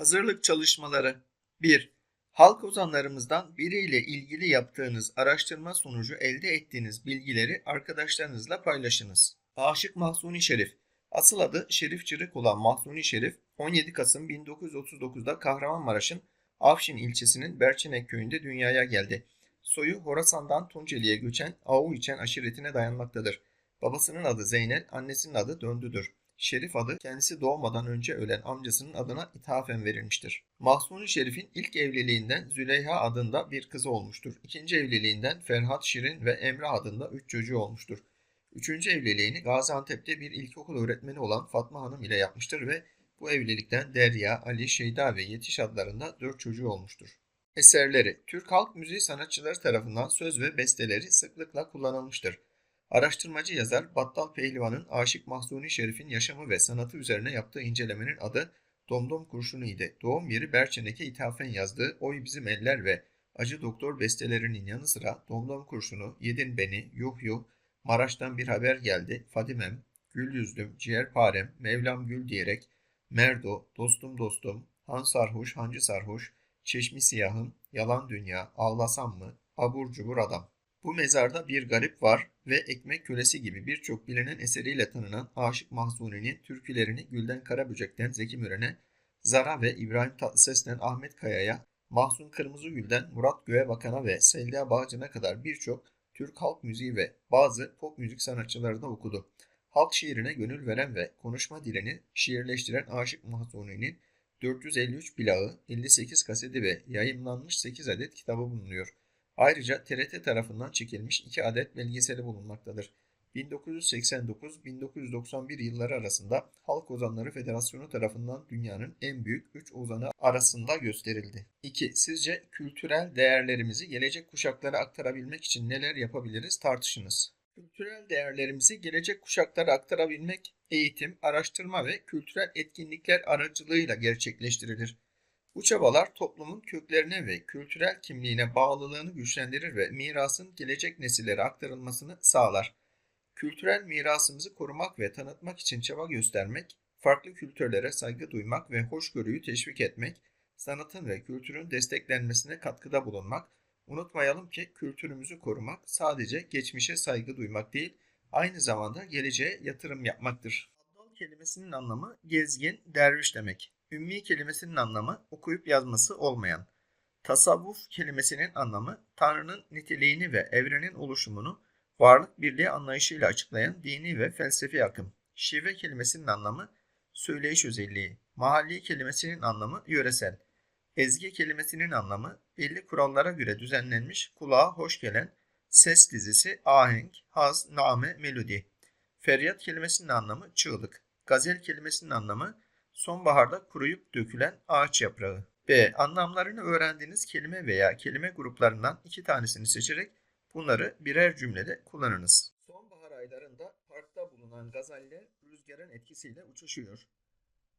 Hazırlık çalışmaları 1. Halk ozanlarımızdan biriyle ilgili yaptığınız araştırma sonucu elde ettiğiniz bilgileri arkadaşlarınızla paylaşınız. Aşık Mahsuni Şerif Asıl adı Şerif Çırık olan Mahsuni Şerif 17 Kasım 1939'da Kahramanmaraş'ın Afşin ilçesinin Berçenek köyünde dünyaya geldi. Soyu Horasan'dan Tunceli'ye göçen Avu içen aşiretine dayanmaktadır. Babasının adı Zeynel, annesinin adı Döndüdür. Şerif adı kendisi doğmadan önce ölen amcasının adına ithafen verilmiştir. Mahsuni Şerif'in ilk evliliğinden Züleyha adında bir kızı olmuştur. İkinci evliliğinden Ferhat Şirin ve Emre adında üç çocuğu olmuştur. Üçüncü evliliğini Gaziantep'te bir ilkokul öğretmeni olan Fatma Hanım ile yapmıştır ve bu evlilikten Derya, Ali, Şeyda ve Yetiş adlarında dört çocuğu olmuştur. Eserleri Türk halk müziği sanatçıları tarafından söz ve besteleri sıklıkla kullanılmıştır. Araştırmacı yazar Battal Pehlivan'ın Aşık Mahsuni Şerif'in yaşamı ve sanatı üzerine yaptığı incelemenin adı Domdom Kurşunu idi. Doğum yeri Berçenek'e ithafen yazdığı Oy Bizim Eller ve Acı Doktor bestelerinin yanı sıra Domdom Kurşunu, Yedin Beni, Yuh Yuh, Maraş'tan bir haber geldi, Fadimem, Gül Yüzdüm, Ciğerparem, Mevlam Gül diyerek, Merdo, Dostum Dostum, Han Sarhoş, Hancı Sarhoş, Çeşmi Siyahım, Yalan Dünya, Ağlasam mı, Abur Cubur Adam. Bu mezarda bir garip var ve ekmek kölesi gibi birçok bilinen eseriyle tanınan Aşık Mahzuni'nin türkülerini Gülden Karaböcek'ten Zeki Müren'e, Zara ve İbrahim Tatlıses'ten Ahmet Kaya'ya, Mahsun Kırmızıgül'den Murat Göğebakan'a ve Selda Bağcı'na kadar birçok Türk halk müziği ve bazı pop müzik sanatçıları da okudu. Halk şiirine gönül veren ve konuşma dilini şiirleştiren Aşık Mahzuni'nin 453 plağı, 58 kaseti ve yayımlanmış 8 adet kitabı bulunuyor. Ayrıca TRT tarafından çekilmiş 2 adet belgeseli bulunmaktadır. 1989-1991 yılları arasında Halk Ozanları Federasyonu tarafından dünyanın en büyük 3 ozanı arasında gösterildi. 2. Sizce kültürel değerlerimizi gelecek kuşaklara aktarabilmek için neler yapabiliriz tartışınız. Kültürel değerlerimizi gelecek kuşaklara aktarabilmek eğitim, araştırma ve kültürel etkinlikler aracılığıyla gerçekleştirilir. Bu çabalar toplumun köklerine ve kültürel kimliğine bağlılığını güçlendirir ve mirasın gelecek nesillere aktarılmasını sağlar. Kültürel mirasımızı korumak ve tanıtmak için çaba göstermek, farklı kültürlere saygı duymak ve hoşgörüyü teşvik etmek, sanatın ve kültürün desteklenmesine katkıda bulunmak, unutmayalım ki kültürümüzü korumak sadece geçmişe saygı duymak değil, aynı zamanda geleceğe yatırım yapmaktır. Abdal kelimesinin anlamı gezgin, derviş demek. Ümmi kelimesinin anlamı okuyup yazması olmayan. Tasavvuf kelimesinin anlamı Tanrı'nın niteliğini ve evrenin oluşumunu varlık birliği anlayışıyla açıklayan dini ve felsefi akım. Şive kelimesinin anlamı söyleyiş özelliği. Mahalli kelimesinin anlamı yöresel. Ezgi kelimesinin anlamı belli kurallara göre düzenlenmiş, kulağa hoş gelen ses dizisi, ahenk, haz, name, melodi. Feryat kelimesinin anlamı çığlık. Gazel kelimesinin anlamı sonbaharda kuruyup dökülen ağaç yaprağı. B. Anlamlarını öğrendiğiniz kelime veya kelime gruplarından iki tanesini seçerek bunları birer cümlede kullanınız. Sonbahar aylarında parkta bulunan gazeller rüzgarın etkisiyle uçuşuyor.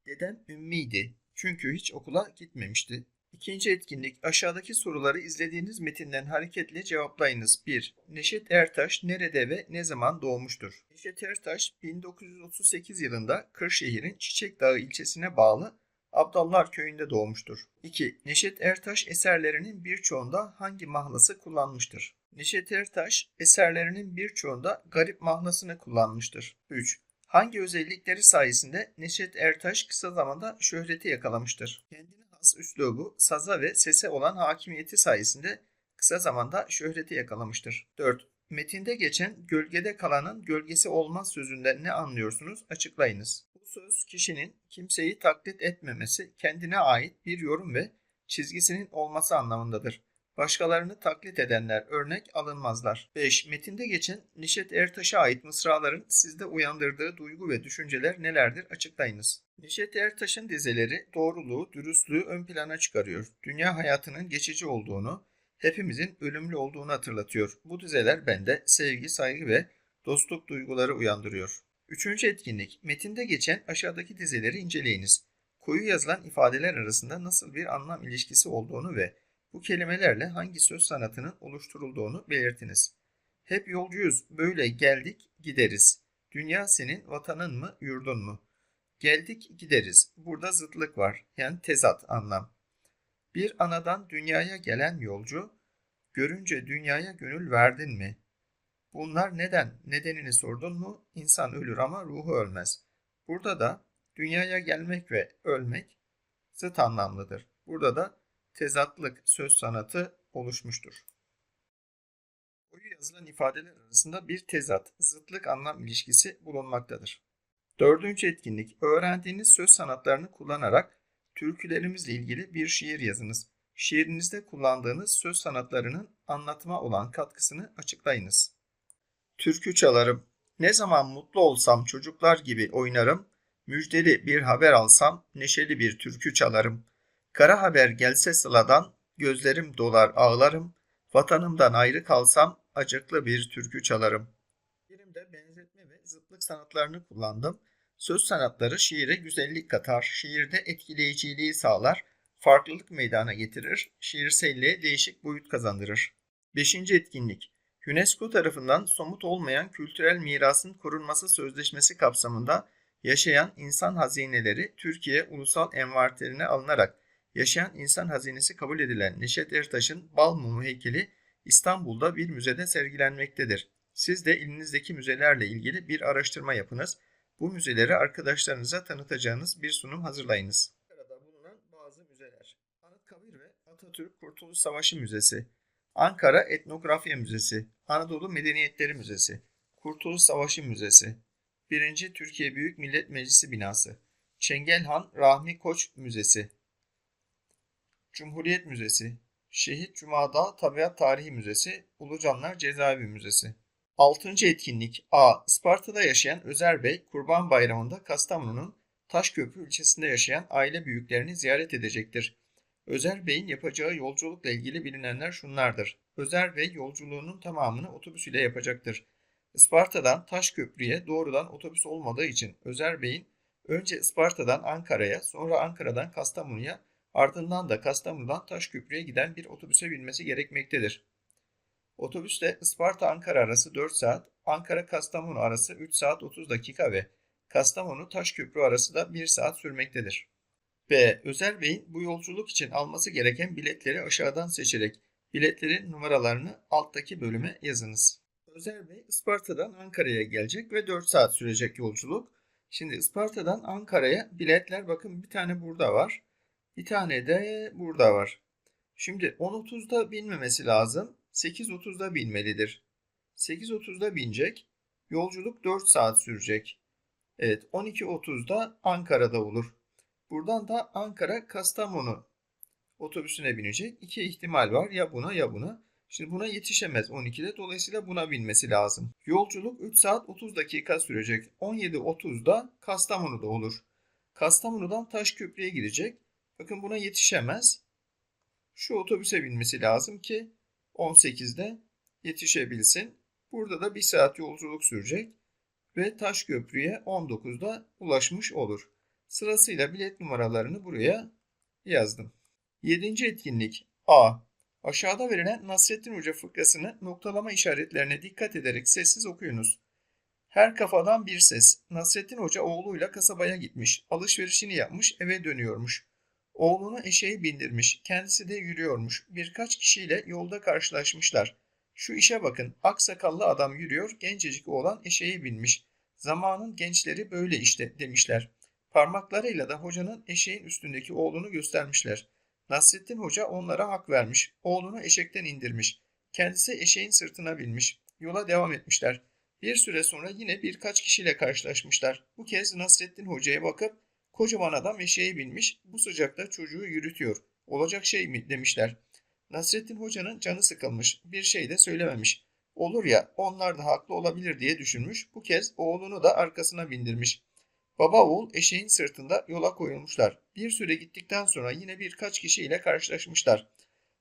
Dedem ümmiydi çünkü hiç okula gitmemişti. İkinci etkinlik aşağıdaki soruları izlediğiniz metinden hareketle cevaplayınız. 1. Neşet Ertaş nerede ve ne zaman doğmuştur? Neşet Ertaş 1938 yılında Kırşehir'in Çiçek Dağı ilçesine bağlı Abdallar köyünde doğmuştur. 2. Neşet Ertaş eserlerinin birçoğunda hangi mahlası kullanmıştır? Neşet Ertaş eserlerinin birçoğunda garip mahlasını kullanmıştır. 3. Hangi özellikleri sayesinde Neşet Ertaş kısa zamanda şöhreti yakalamıştır? Kendine has üslubu, saza ve sese olan hakimiyeti sayesinde kısa zamanda şöhreti yakalamıştır. 4. Metinde geçen gölgede kalanın gölgesi olmaz sözünden ne anlıyorsunuz? Açıklayınız. Bu söz kişinin kimseyi taklit etmemesi, kendine ait bir yorum ve çizgisinin olması anlamındadır. Başkalarını taklit edenler örnek alınmazlar. 5. Metinde geçen Neşet Ertaş'a ait mısraların sizde uyandırdığı duygu ve düşünceler nelerdir açıklayınız. Neşet Ertaş'ın dizeleri doğruluğu, dürüstlüğü ön plana çıkarıyor. Dünya hayatının geçici olduğunu, hepimizin ölümlü olduğunu hatırlatıyor. Bu dizeler bende sevgi, saygı ve dostluk duyguları uyandırıyor. Üçüncü etkinlik. Metinde geçen aşağıdaki dizeleri inceleyiniz. Koyu yazılan ifadeler arasında nasıl bir anlam ilişkisi olduğunu ve bu kelimelerle hangi söz sanatının oluşturulduğunu belirtiniz. Hep yolcuyuz, böyle geldik, gideriz. Dünya senin, vatanın mı, yurdun mu? Geldik gideriz. Burada zıtlık var. Yani tezat anlam. Bir anadan dünyaya gelen yolcu, görünce dünyaya gönül verdin mi? Bunlar neden? Nedenini sordun mu? İnsan ölür ama ruhu ölmez. Burada da dünyaya gelmek ve ölmek zıt anlamlıdır. Burada da tezatlık söz sanatı oluşmuştur. Koyu yazılan ifadeler arasında bir tezat, zıtlık anlam ilişkisi bulunmaktadır. Dördüncü etkinlik, öğrendiğiniz söz sanatlarını kullanarak türkülerimizle ilgili bir şiir yazınız. Şiirinizde kullandığınız söz sanatlarının anlatıma olan katkısını açıklayınız. Türkü çalarım. Ne zaman mutlu olsam çocuklar gibi oynarım. Müjdeli bir haber alsam neşeli bir türkü çalarım. Kara haber gelse sıladan gözlerim dolar ağlarım. Vatanımdan ayrı kalsam acıklı bir türkü çalarım. Şiirimde benzetme ve zıtlık sanatlarını kullandım. Söz sanatları şiire güzellik katar, şiirde etkileyiciliği sağlar, farklılık meydana getirir, şiirselliğe değişik boyut kazandırır. Beşinci etkinlik UNESCO tarafından somut olmayan kültürel mirasın korunması sözleşmesi kapsamında yaşayan insan hazineleri Türkiye Ulusal Envanterine alınarak yaşayan insan hazinesi kabul edilen Neşet Ertaş'ın Bal Mumu heykeli İstanbul'da bir müzede sergilenmektedir. Siz de ilinizdeki müzelerle ilgili bir araştırma yapınız. Bu müzeleri arkadaşlarınıza tanıtacağınız bir sunum hazırlayınız. Ankara'da bulunan bazı müzeler. Anıtkabir ve Atatürk Kurtuluş Savaşı Müzesi, Ankara Etnografya Müzesi, Anadolu Medeniyetleri Müzesi, Kurtuluş Savaşı Müzesi, 1. Türkiye Büyük Millet Meclisi Binası, Çengelhan Rahmi Koç Müzesi, Cumhuriyet Müzesi, Şehit Cuma'da Tabiat Tarihi Müzesi, Ulucanlar Cezaevi Müzesi. 6. etkinlik A. Isparta'da yaşayan Özer Bey, Kurban Bayramı'nda Kastamonu'nun Taşköprü ilçesinde yaşayan aile büyüklerini ziyaret edecektir. Özer Bey'in yapacağı yolculukla ilgili bilinenler şunlardır. Özer Bey yolculuğunun tamamını otobüs ile yapacaktır. Isparta'dan Taşköprü'ye doğrudan otobüs olmadığı için Özer Bey'in önce Isparta'dan Ankara'ya, sonra Ankara'dan Kastamonu'ya, ardından da Kastamonu'dan Taşköprü'ye giden bir otobüse binmesi gerekmektedir. Otobüsle Isparta-Ankara arası 4 saat, Ankara-Kastamonu arası 3 saat 30 dakika ve Kastamonu-Taşköprü arası da 1 saat sürmektedir. B. Özer Bey'in bu yolculuk için alması gereken biletleri aşağıdan seçerek biletlerin numaralarını alttaki bölüme yazınız. Özer Bey Isparta'dan Ankara'ya gelecek ve 4 saat sürecek yolculuk. Şimdi Isparta'dan Ankara'ya biletler bakın bir tane burada var. Bir tane de burada var. Şimdi 10.30'da binmemesi lazım. 8.30'da binmelidir. 8.30'da binecek. Yolculuk 4 saat sürecek. Evet 12.30'da Ankara'da olur. Buradan da Ankara Kastamonu otobüsüne binecek. İki ihtimal var. Ya buna ya buna. Şimdi buna yetişemez 12'de. Dolayısıyla buna binmesi lazım. Yolculuk 3 saat 30 dakika sürecek. 17.30'da Kastamonu'da olur. Kastamonu'dan Taşköprü'ye gidecek. Bakın buna yetişemez. Şu otobüse binmesi lazım ki 18'de yetişebilsin. Burada da 1 saat yolculuk sürecek ve Taşköprü'ye 19'da ulaşmış olur. Sırasıyla bilet numaralarını buraya yazdım. 7. etkinlik A. Aşağıda verilen Nasrettin Hoca fıkrasını noktalama işaretlerine dikkat ederek sessiz okuyunuz. Her kafadan bir ses. Nasrettin Hoca oğluyla kasabaya gitmiş. Alışverişini yapmış, eve dönüyormuş. Oğlunu eşeğe bindirmiş. Kendisi de yürüyormuş. Birkaç kişiyle yolda karşılaşmışlar. Şu işe bakın. Aksakallı adam yürüyor. Gencecik oğlan eşeğe binmiş. Zamanın gençleri böyle işte demişler. Parmaklarıyla da hocanın eşeğin üstündeki oğlunu göstermişler. Nasrettin Hoca onlara hak vermiş. Oğlunu eşekten indirmiş. Kendisi eşeğin sırtına binmiş. Yola devam etmişler. Bir süre sonra yine birkaç kişiyle karşılaşmışlar. Bu kez Nasrettin Hoca'ya bakıp kocaman adam eşeğe binmiş. Bu sıcakta çocuğu yürütüyor. Olacak şey mi demişler. Nasrettin Hoca'nın canı sıkılmış. Bir şey de söylememiş. Olur ya onlar da haklı olabilir diye düşünmüş. Bu kez oğlunu da arkasına bindirmiş. Baba oğul eşeğin sırtında yola koyulmuşlar. Bir süre gittikten sonra yine birkaç kişiyle karşılaşmışlar.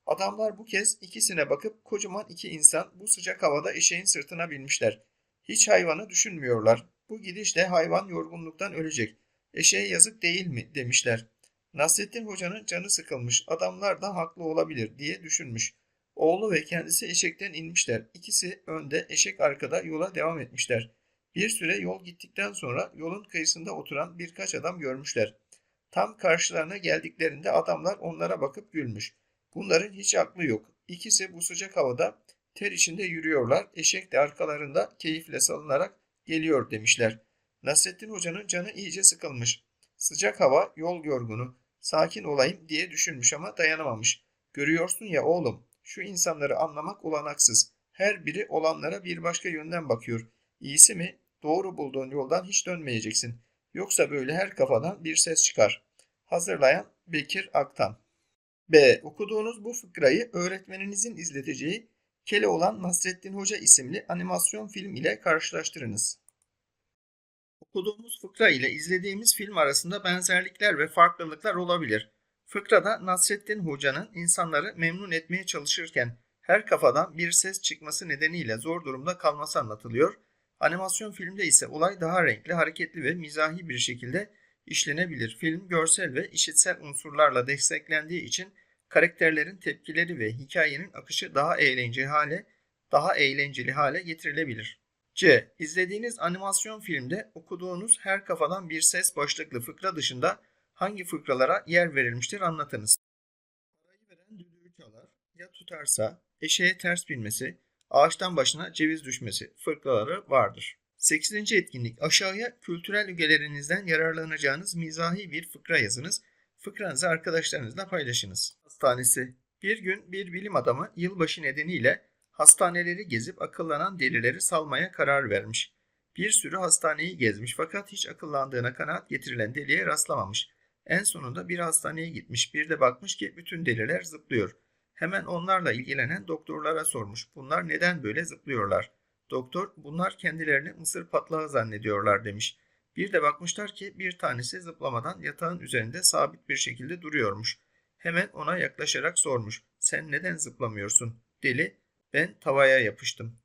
Adamlar bu kez ikisine bakıp kocaman iki insan bu sıcak havada eşeğin sırtına binmişler. Hiç hayvanı düşünmüyorlar. Bu gidişle hayvan yorgunluktan ölecek. Eşeğe yazık değil mi demişler. Nasrettin Hoca'nın canı sıkılmış. Adamlar da haklı olabilir diye düşünmüş. Oğlu ve kendisi eşekten inmişler. İkisi önde, eşek arkada yola devam etmişler. Bir süre yol gittikten sonra yolun kıyısında oturan birkaç adam görmüşler. Tam karşılarına geldiklerinde adamlar onlara bakıp gülmüş. Bunların hiç aklı yok. İkisi bu sıcak havada ter içinde yürüyorlar. Eşek de arkalarında keyifle salınarak geliyor demişler. Nasrettin Hoca'nın canı iyice sıkılmış. Sıcak hava, yol yorgunu, sakin olayım diye düşünmüş ama dayanamamış. Görüyorsun ya oğlum, şu insanları anlamak olanaksız. Her biri olanlara bir başka yönden bakıyor. İyisi mi? Doğru bulduğun yoldan hiç dönmeyeceksin. Yoksa böyle her kafadan bir ses çıkar. Hazırlayan Bekir Aktan B. Okuduğunuz bu fıkrayı öğretmeninizin izleteceği Keloğlan Nasrettin Hoca isimli animasyon film ile karşılaştırınız. Okuduğumuz fıkra ile izlediğimiz film arasında benzerlikler ve farklılıklar olabilir. Fıkrada Nasrettin Hoca'nın insanları memnun etmeye çalışırken her kafadan bir ses çıkması nedeniyle zor durumda kalması anlatılıyor. Animasyon filmde ise olay daha renkli, hareketli ve mizahi bir şekilde işlenebilir. Film görsel ve işitsel unsurlarla desteklendiği için karakterlerin tepkileri ve hikayenin akışı daha eğlenceli hale, daha eğlenceli hale getirilebilir. C. İzlediğiniz animasyon filmde okuduğunuz her kafadan bir ses başlıklı fıkra dışında hangi fıkralara yer verilmiştir anlatınız. Parayı veren düdüğü çalar, ya tutarsa, eşeğe ters binmesi, ağaçtan başına ceviz düşmesi fıkraları vardır. 8. etkinlik aşağıya kültürel ügelerinizden yararlanacağınız mizahi bir fıkra yazınız. Fıkranızı arkadaşlarınızla paylaşınız. Hastanesi Bir gün bir bilim adamı yılbaşı nedeniyle hastaneleri gezip akıllanan delileri salmaya karar vermiş. Bir sürü hastaneyi gezmiş fakat hiç akıllandığına kanaat getirilen deliye rastlamamış. En sonunda bir hastaneye gitmiş. Bir de bakmış ki bütün deliler zıplıyor. Hemen onlarla ilgilenen doktorlara sormuş. Bunlar neden böyle zıplıyorlar? Doktor bunlar kendilerini mısır patlağı zannediyorlar demiş. Bir de bakmışlar ki bir tanesi zıplamadan yatağın üzerinde sabit bir şekilde duruyormuş. Hemen ona yaklaşarak sormuş. Sen neden zıplamıyorsun? Deli, ben tavaya yapıştım.